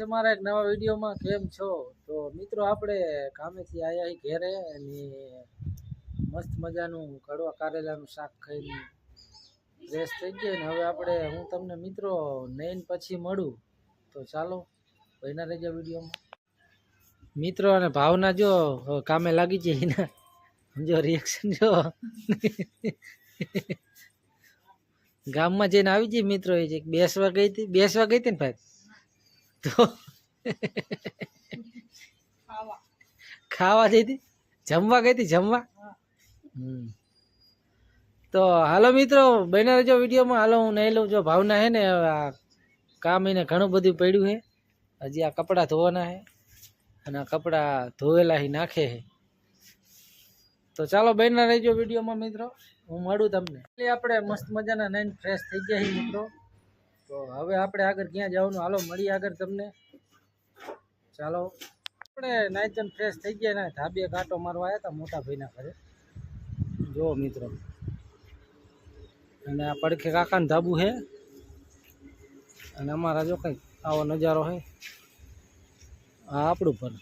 છે મારા એક નવા વિડીયોમાં કેમ છો? તો મિત્રો, આપણે કામેથી આવ્યા ઘેરે અને મસ્ત મજાનું કડવા કારેલાનું શાક ખાઈને ફ્રેશ થઈ ગયો ને. હવે આપણે, હું તમને મિત્રો નૈન પછી મળું. તો ચાલો ભાઈના રહેજો વિડીયોમાં. મિત્રો, અને ભાવના જો કામે લાગી છે એના જો રિએક્શન જો. ગામમાં જઈને આવી જઈ મિત્રો, એ જે બેસવા ગઈ હતી. બેસવા ગઈ હતી ને ભાઈ? તો ખાવા. જઈ હતી? જમવા ગઈ હતી? જમવા? તો હાલો મિત્રો બને રહેજો વિડીયોમાં. હાલો હું નહીં લઉં જો ભાવના હે ને આ કામ એને ઘણું બધું પડ્યું છે હજી આ કપડાં ધોવાના છે અને આ કપડાં ધોવેલા હી નાખે છે તો ચાલો બહેના રહેજો વિડીયોમાં મિત્રો. હું મળું તમને. એટલે આપણે મસ્ત મજાના નાઈન ફ્રેશ થઈ ગયા છીએ મિત્રો. તો હવે આપણે આગળ ક્યાં જવાનું? હાલો, મળીએ આગળ તમને. ચાલો. આપણે નાઈન ફ્રેશ થઈ ગયા ને, ધાબે કાંટો મારવા આવ્યા હતા મોટા ભાઈના ઘરે. જુઓ મિત્રો. અને આ પડખે કાકાનું ધાબુ છે અને અમારા જો કંઈક આવો નજારો છે આ આપણું પર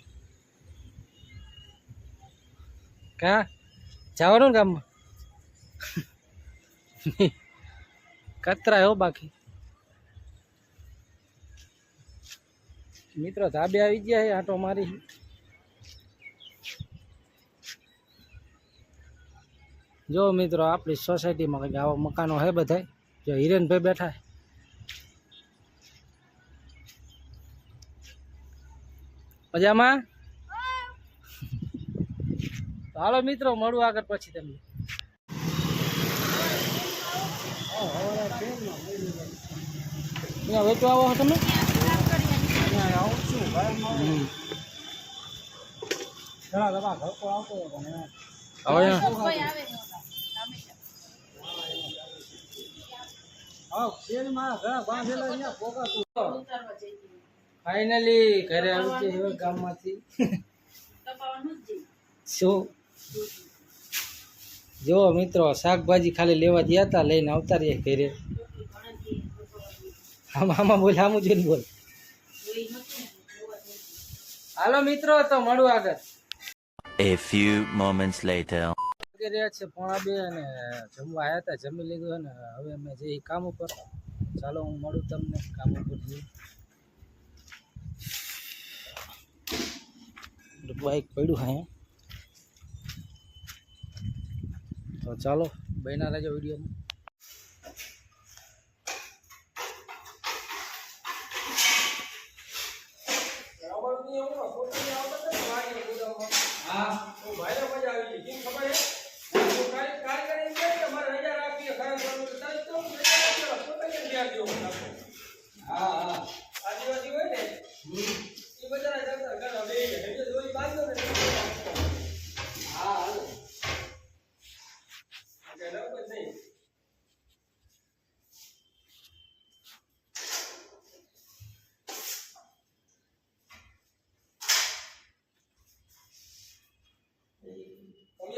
કા? જવાનું ગામમાં? કતરા હો બાકી. મિત્રો ધાબે આવી ગયા છે આટો મારી. જો મિત્રો, આપણી સોસાયટીમાં કંઈક આવા મકાનો છે બધા જો હિરેનભાઈ બેઠા મજામાં? હાલો મિત્રો, મળું આગળ પછી તમને. વેચવા આવો તમે? અહીંયા આવું છું હમ. ઘણા બધા ઘર પર આવતો હોય પણ અહીંયા હવે હા શેરમાં ઘણા બાંધેલા અહીંયા પોકાતું ફાઇનલી ઘરે આવી છે હવે ગામમાંથી. શું? જો મિત્રો, શાકભાજી ખાલી લેવા ગયા હતા, લઈને આવતા રહીએ ઘરે. આમ, આમાં બોલ આમ જોઈને બોલ. હાલો મિત્રો તો મળું આગળ. A few moments later. રહ્યા છે પોણા બે અને જમવા આવ્યા હતા જમી લીધું અને હવે અમે જઈએ કામ ઉપર. ચાલો હું મળું તમને કામ ઉપર જઈએ. બાઈક પડ્યું હા. તો ચાલો બહેના રહેજો વિડીયોમાં હા હા.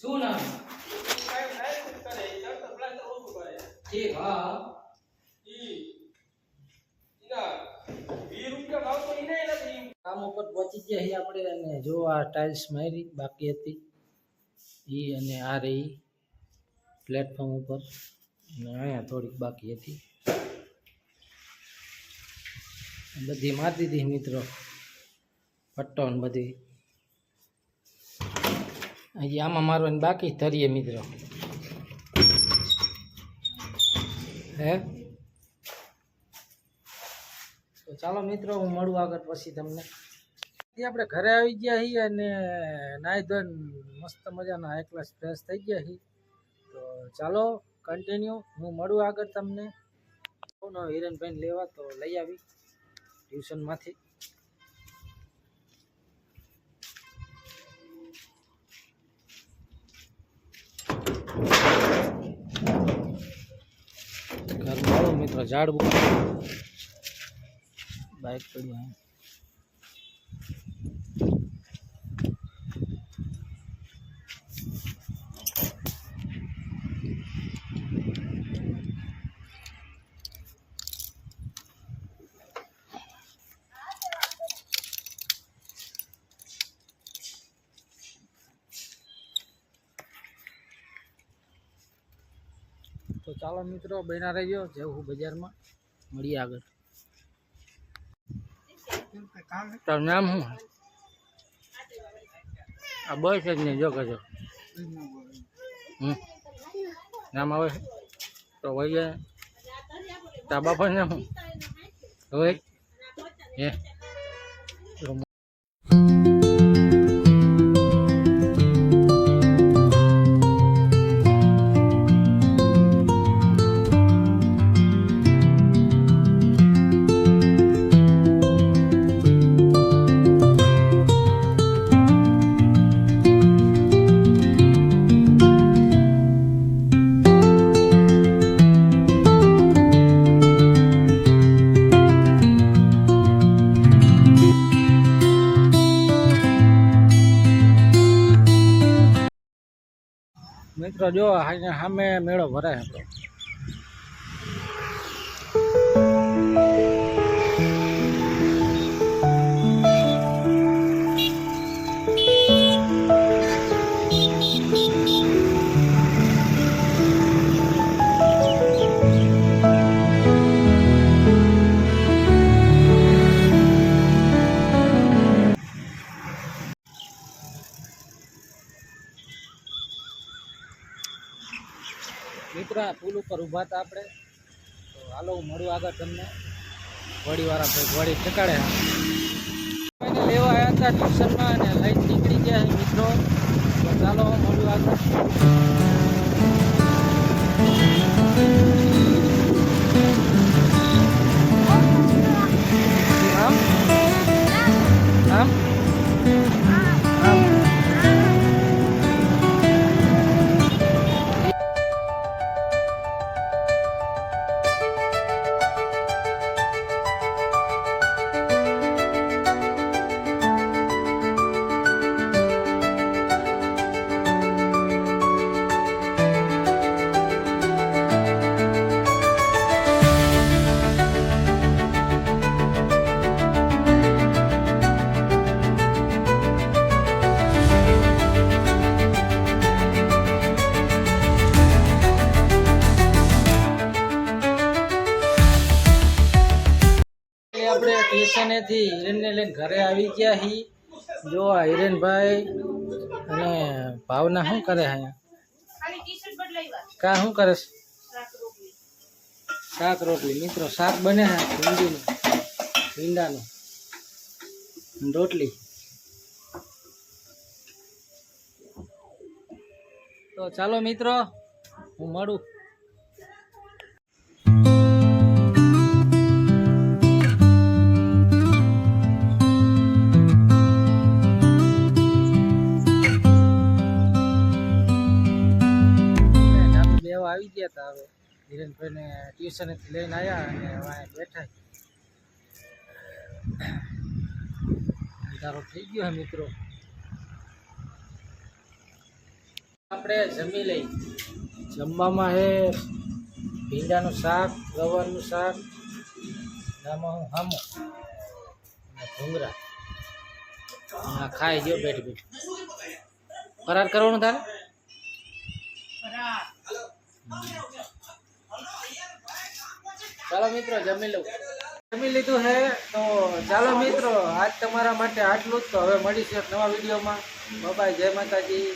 શું નામ? ઠીક ઉપર પહોંચી ગયા છીએ આપણે અને જો આ ટાઇલ્સ મારી, બાકી હતી. એ અને આ રહી પ્લેટફોર્મ ઉપર. અને અહીંયા થોડીક બાકી હતી. બધી મારી દીધી મિત્રો. પટ્ટો બધી. હજી આમાં મારવાની બાકી ધરીએ મિત્રો. હે? તો ચાલો મિત્રો, હું મળું આગળ પછી તમને. આપણે ઘરે આવી ગયા છીએ અને નાહી ધોઈને મસ્ત મજાના એકલા ફ્રેશ થઈ ગયા છીએ. તો ચાલો કન્ટિન્યુ હું મળું આગળ તમને. હિરણભાઈ લેવા, તો લઈ આવી ટ્યુશનમાંથી. ઝાડવું બાઇક પડ્યું ચાલો મિત્રો, બન્યા રહેજો. જવું બજારમાં. મળીએ આગળ. તારું નામ શું? આ બસ જ નહીં, જો કજો હમ. નામ આવે છે? તો જાય. તા પણ નામ હોય હે? મિત્રો જો સામે મેળો ભરાય આપણો. મિત્ર પુલ ઉપર ઊભા હતા આપણે. તો હાલો, હું મળું આગળ તમને. વડીવાળા ભાઈ વડી ચકાડે એને લેવા આવ્યા હતા ટ્યુશનમાં અને લાઈટ નીકળી ગયા મિત્રો. તો ચાલો મળું આગળ. ટ્યુશનેથી હિરેનને લઈને ઘરે આવી ગયા હી. જો આ હિરેનભાઈ અને ભાવના શું કરે કા શું કરે? શાક રોટલી. મિત્રો, શાક બને છે ભીંડીનું ભીંડાનું રોટલી. તો ચાલો મિત્રો, હું મળું. બેવ આવી ગયા હતા હવે. ધીરેનભાઈને ટ્યુશન લઈને આવ્યા અને હવે બેઠા અંધારો થઈ ગયો હે મિત્રો. આપણે જમી લઈ જમવામાં હે ભીંડાનું શાક, ગવારનું શાક આમાં હું હામો અને ભૂંગરા ખાઈ ગયો બેઠ બેઠ. ફરાર કરવાનું તારે? ચાલો મિત્રો, જમી લઉં. જમી લીધું હે, તો ચાલો મિત્રો, આજ તમારા માટે આટલું જ તો હવે મળીશું એક નવા વિડીયોમાં. બાય જય માતાજી.